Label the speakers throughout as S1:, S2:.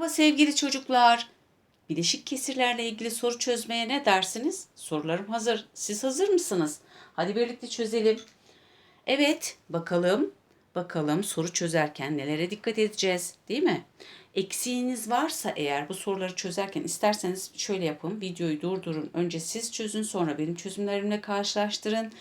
S1: Merhaba sevgili çocuklar. Bileşik kesirlerle ilgili soru çözmeye ne dersiniz? Sorularım hazır. Siz hazır mısınız? Hadi birlikte çözelim. Evet, bakalım. Bakalım soru çözerken nelere dikkat edeceğiz, değil mi? Eksiğiniz varsa eğer bu soruları çözerken isterseniz şöyle yapın. Videoyu durdurun. Önce siz çözün, sonra benim çözümlerimle karşılaştırın.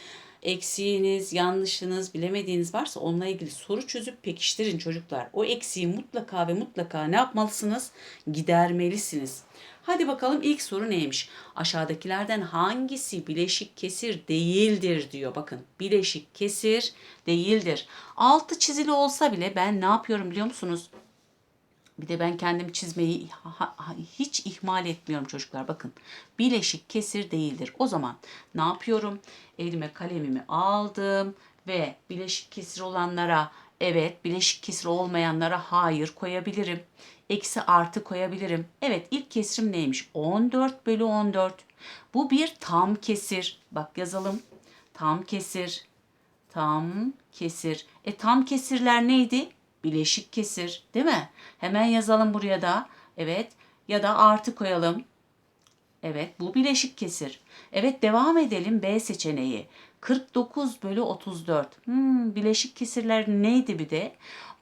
S1: Eksiğiniz, yanlışınız, bilemediğiniz varsa onunla ilgili soru çözüp pekiştirin çocuklar. O eksiği mutlaka ve mutlaka ne yapmalısınız? Gidermelisiniz. Hadi bakalım ilk soru neymiş? Aşağıdakilerden hangisi bileşik kesir değildir diyor. Bakın bileşik kesir değildir. Altı çizili olsa bile ben ne yapıyorum biliyor musunuz? Bir de ben kendim çizmeyi hiç ihmal etmiyorum çocuklar. Bakın bileşik kesir değildir. O zaman ne yapıyorum? Elime kalemimi aldım ve bileşik kesir olanlara evet, bileşik kesir olmayanlara hayır koyabilirim. Eksi artı koyabilirim. Evet ilk kesirim neymiş? 14 bölü 14. Bu bir tam kesir. Bak yazalım. Tam kesir. Tam kesir. E tam kesirler neydi? Bileşik kesir, değil mi? Hemen yazalım buraya da. Evet. Ya da artı koyalım. Evet, bu bileşik kesir. Evet, devam edelim B seçeneği. 49 bölü 34. Hmm, bileşik kesirler neydi bir de?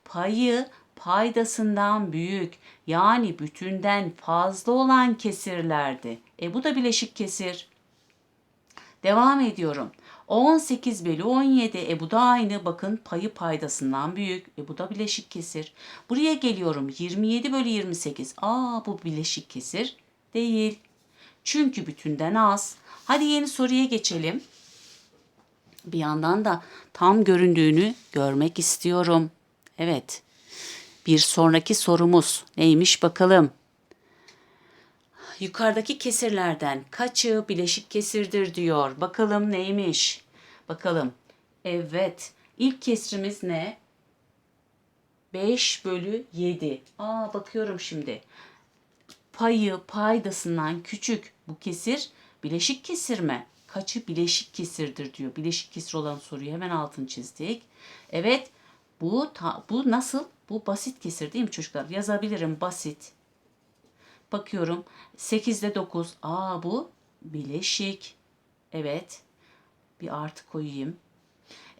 S1: Payı paydasından büyük yani bütünden fazla olan kesirlerdi. E bu da bileşik kesir. Devam ediyorum. 18 bölü 17. E bu da aynı. Bakın payı paydasından büyük. E bu da bileşik kesir. Buraya geliyorum. 27 bölü 28. Aa bu bileşik kesir değil. Çünkü bütünden az. Hadi yeni soruya geçelim. Bir yandan da tam göründüğünü görmek istiyorum. Evet. Bir sonraki sorumuz neymiş bakalım. Yukarıdaki kesirlerden kaçı bileşik kesirdir diyor. Bakalım neymiş? Bakalım. Evet. İlk kesrimiz ne? 5 bölü 7. Aa bakıyorum şimdi. Payı paydasından küçük bu kesir bileşik kesir mi? Kaçı bileşik kesirdir diyor. Bileşik kesir olan soruyu hemen altını çizdik. Evet. Bu ta- bu nasıl? Bu basit kesir değil mi çocuklar? Yazabilirim basit. Bakıyorum 8'de 9. Aa bu bileşik. Evet. Bir artı koyayım.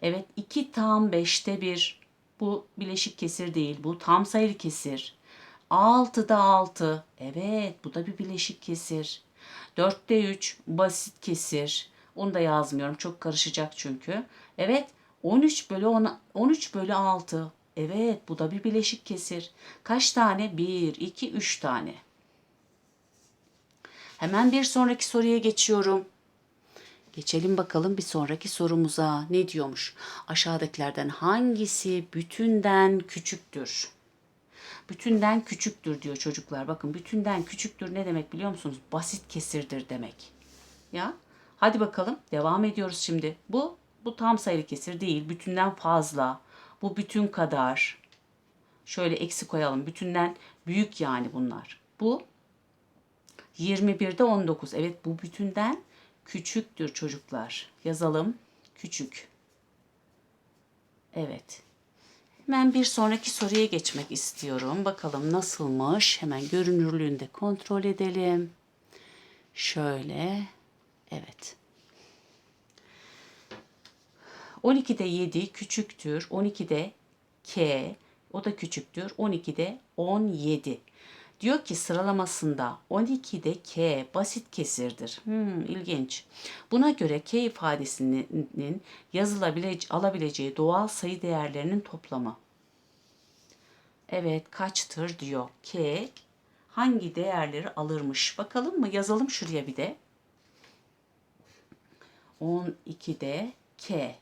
S1: Evet 2 tam 5'te 1. Bu bileşik kesir değil. Bu tam sayılı kesir. 6'da 6. Evet bu da bir bileşik kesir. 4'te 3 basit kesir. Onu da yazmıyorum. Çok karışacak çünkü. Evet 13 bölü 10, 13 bölü 6. Evet bu da bir bileşik kesir. Kaç tane? 1, 2, 3 tane. Hemen bir sonraki soruya geçiyorum. Geçelim bakalım bir sonraki sorumuza. Ne diyormuş? Aşağıdakilerden hangisi bütünden küçüktür? Bütünden küçüktür diyor çocuklar. Bakın bütünden küçüktür ne demek biliyor musunuz? Basit kesirdir demek. Ya hadi bakalım devam ediyoruz şimdi. Bu bu tam sayılı kesir değil. Bütünden fazla. Bu bütün kadar. Şöyle eksi koyalım. Bütünden büyük yani bunlar. Bu 21'de 19. Evet bu bütünden küçüktür çocuklar. Yazalım. Küçük. Evet. Hemen bir sonraki soruya geçmek istiyorum. Bakalım nasılmış? Hemen görünürlüğünde kontrol edelim. Şöyle. Evet. 12'de 7 küçüktür. 12'de K o da küçüktür. 12'de 17. Diyor ki sıralamasında 12'de K basit kesirdir. Hmm, ilginç. Buna göre K ifadesinin yazılabileceği, alabileceği doğal sayı değerlerinin toplamı. Evet kaçtır diyor. K hangi değerleri alırmış? Bakalım mı? Yazalım şuraya bir de. 12'de K.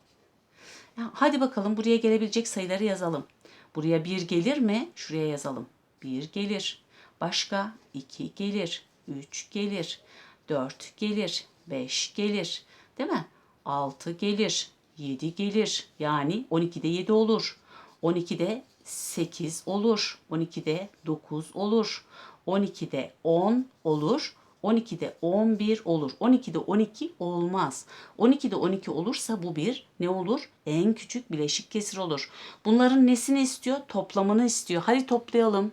S1: Hadi bakalım buraya gelebilecek sayıları yazalım. Buraya 1 gelir mi? Şuraya yazalım. 1 gelir. Başka 2 gelir. 3 gelir. 4 gelir. 5 gelir. Değil mi? 6 gelir. 7 gelir. Yani 12'de 7 olur. 12'de 8 olur. 12'de 9 olur. 12'de 10 olur. 12'de 11 olur. 12'de 12 olmaz. 12'de 12 olursa bu bir ne olur? En küçük bileşik kesir olur. Bunların nesini istiyor? Toplamını istiyor. Hadi toplayalım.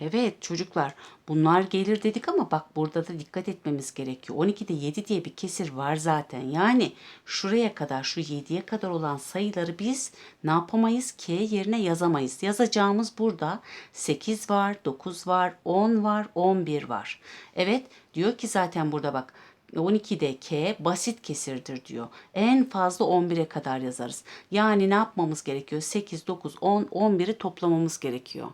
S1: Evet çocuklar bunlar gelir dedik ama bak burada da dikkat etmemiz gerekiyor. 12'de 7 diye bir kesir var zaten. Yani şuraya kadar şu 7'ye kadar olan sayıları biz ne yapamayız? K yerine yazamayız. Yazacağımız burada 8 var, 9 var, 10 var, 11 var. Evet diyor ki zaten burada bak 12'de K basit kesirdir diyor. En fazla 11'e kadar yazarız. Yani ne yapmamız gerekiyor? 8, 9, 10, 11'i toplamamız gerekiyor.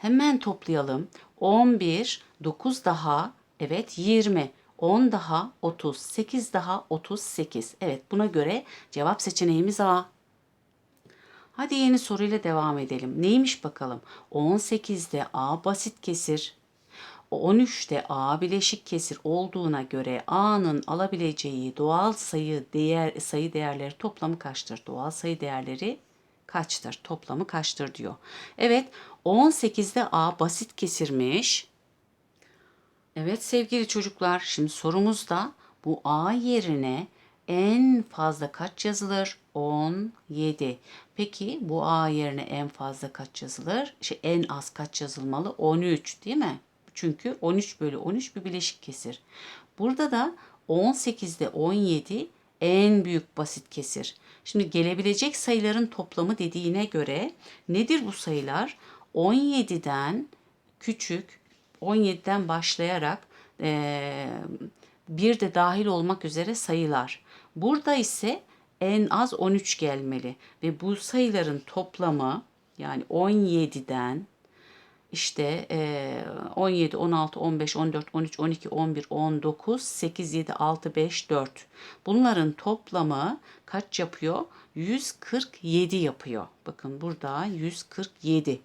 S1: Hemen toplayalım. 11, 9 daha, evet 20. 10 daha 30, 8 daha 38. Evet buna göre cevap seçeneğimiz A. Hadi yeni soruyla devam edelim. Neymiş bakalım? 18'de A basit kesir. 13'te A bileşik kesir olduğuna göre A'nın alabileceği doğal sayı değer sayı değerleri toplamı kaçtır? Doğal sayı değerleri kaçtır? Toplamı kaçtır diyor. Evet 18'de A basit kesirmiş. Evet sevgili çocuklar şimdi sorumuzda bu A yerine en fazla kaç yazılır? 17. Peki bu A yerine en fazla kaç yazılır? Şey, en az kaç yazılmalı? 13 değil mi? Çünkü 13 bölü 13 bir bileşik kesir. Burada da 18'de 17 en büyük basit kesir. Şimdi gelebilecek sayıların toplamı dediğine göre nedir bu sayılar? 17'den küçük, 17'den başlayarak e, bir de dahil olmak üzere sayılar. Burada ise en az 13 gelmeli ve bu sayıların toplamı yani 17'den işte e, 17, 16, 15, 14, 13, 12, 11, 19, 8, 7, 6, 5, 4. Bunların toplamı kaç yapıyor? 147 yapıyor. Bakın burada 147.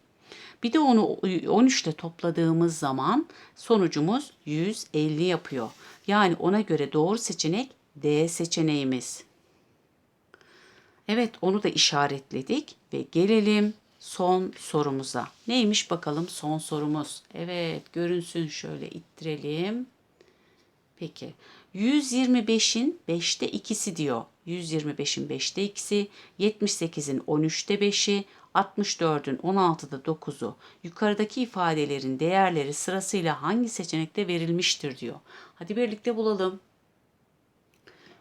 S1: Bir de onu 13 ile topladığımız zaman sonucumuz 150 yapıyor. Yani ona göre doğru seçenek D seçeneğimiz. Evet onu da işaretledik ve gelelim son sorumuza. Neymiş bakalım son sorumuz? Evet görünsün şöyle ittirelim. Peki 125'in 5'te 2'si diyor. 125'in 5'te 2'si, 78'in 13'te 5'i, 64'ün 16'da 9'u. Yukarıdaki ifadelerin değerleri sırasıyla hangi seçenekte verilmiştir diyor. Hadi birlikte bulalım.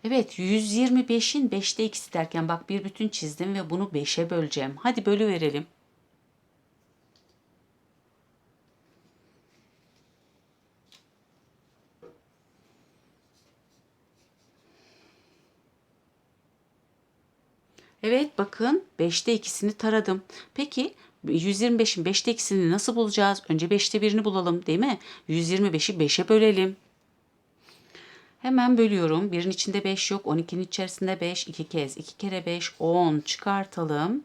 S1: Evet 125'in 5'te 2'si derken bak bir bütün çizdim ve bunu 5'e böleceğim. Hadi bölü verelim. Evet bakın 5'te ikisini taradım. Peki 125'in 5'te ikisini nasıl bulacağız? Önce 5'te birini bulalım değil mi? 125'i 5'e bölelim. Hemen bölüyorum. Birin içinde 5 yok. 12'nin içerisinde 5. 2 kez. 2 kere 5 10 çıkartalım.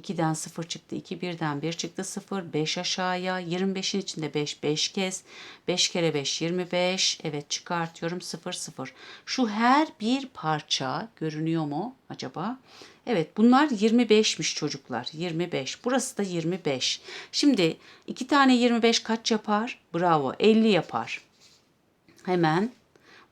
S1: 2'den 0 çıktı. 2 birden 1 çıktı 0. 5 aşağıya. 25'in içinde 5 5 kez. 5 kere 5 25. Evet çıkartıyorum 0 0. Şu her bir parça görünüyor mu acaba? Evet bunlar 25'miş çocuklar. 25. Burası da 25. Şimdi iki tane 25 kaç yapar? Bravo 50 yapar. Hemen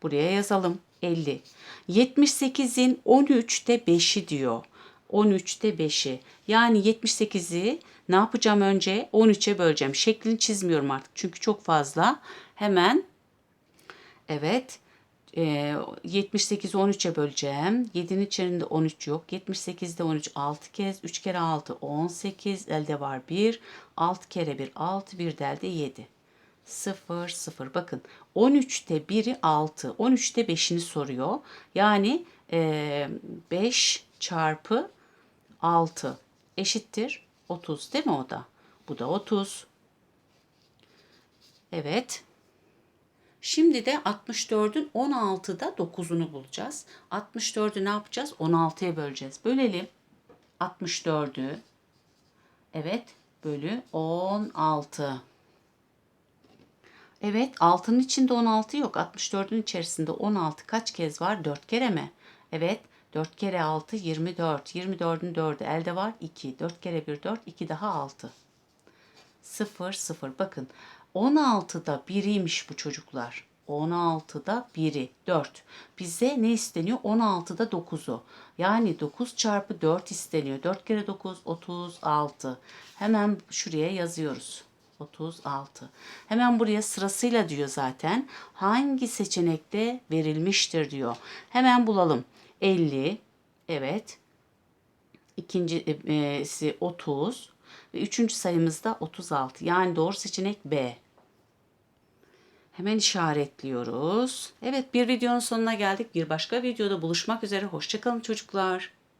S1: buraya yazalım. 50. 78'in 13'te 5'i diyor. 13'te 5'i. Yani 78'i ne yapacağım önce? 13'e böleceğim. Şeklini çizmiyorum artık. Çünkü çok fazla. Hemen evet e, 78'i 13'e böleceğim. 7'nin içerisinde 13 yok. 78'de 13 6 kez. 3 kere 6 18. Elde var 1. 6 kere 1 6. 1 de elde 7. 0 0 bakın 13'te 1'i 6 13'te 5'ini soruyor yani e, 5 çarpı 6 eşittir 30 değil mi o da? Bu da 30. Evet. Şimdi de 64'ün 16'da 9'unu bulacağız. 64'ü ne yapacağız? 16'ya böleceğiz. Bölelim. 64'ü. Evet. Bölü 16. Evet 6'nın içinde 16 yok. 64'ün içerisinde 16 kaç kez var? 4 kere mi? Evet 4 kere 6 24. 24'ün 4'ü elde var 2. 4 kere 1 4. 2 daha 6. 0 0. Bakın 16'da biriymiş bu çocuklar. 16'da 1'i 4. Bize ne isteniyor? 16'da 9'u. Yani 9 çarpı 4 isteniyor. 4 kere 9 36. Hemen şuraya yazıyoruz. 36. Hemen buraya sırasıyla diyor zaten. Hangi seçenekte verilmiştir diyor. Hemen bulalım. 50. Evet. İkincisi 30. Ve üçüncü sayımız da 36. Yani doğru seçenek B. Hemen işaretliyoruz. Evet bir videonun sonuna geldik. Bir başka videoda buluşmak üzere. Hoşçakalın çocuklar.